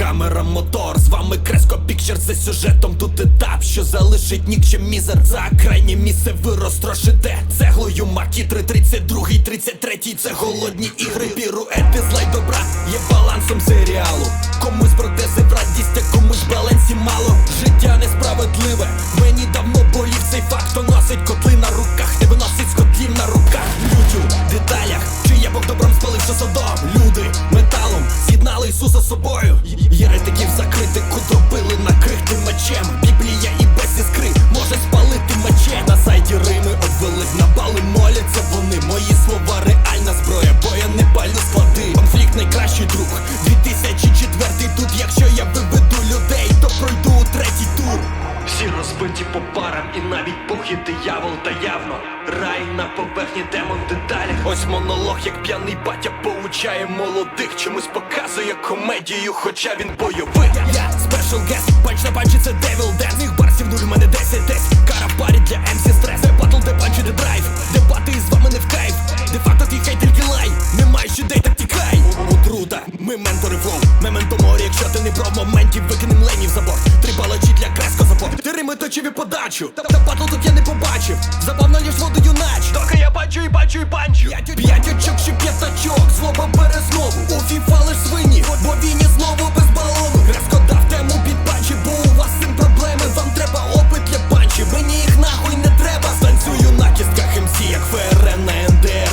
камера, мотор. З вами Креско Пікчер за сюжетом. Тут етап, що залишить нікчем мізер. За крайнє місце ви розтрошите. Цеглою макітри 32-й, 33-й Це голодні ігри, піруети, зла добра. Є балансом серіалу. Комусь протези в радість, а комусь балансі мало. Життя несправедливе. Мені давно болів цей факт, хто носить котли на руках, не виносить з котлів на руках. Лютю, деталях, чи є Бог добром що содом. Люди металом за собою. Єретиків закрити, кудробили накрити мечем. Парам, і навіть Бог і диявол та явно Рай на поверхні демон деталі Ось монолог, як п'яний батя поучає молодих Чомусь показує комедію, хоча він бойовий. Я спешл гест, панч на панчі це Devil Dance Них барсів нуль, мене 10 десь. Кара парі для MC стрес Де батл, де панчі, де драйв. Дебати із вами не в кайф. Де факто твій хейт тільки лай. Немає ще дей, так тікай. Отрута, ми ментори флоу якщо ти не про в моменті Викинем ленів за борт. Три балачі для креско за борт. Ти рими точив подачу. Та, та тут я не побачив. Забавно лиш водою нач. Доки я бачу і бачу і панчу П'ять очок чи п'ятачок Злоба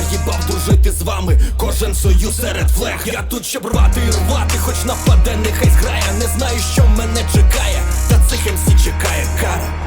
НДР Їбав дружити з вами. Кожен союз серед флег Я тут щоб рвати і рвати Хоч нападе, нехай зграє. Не знаю, що мене чекає. Та цих МС чекає кара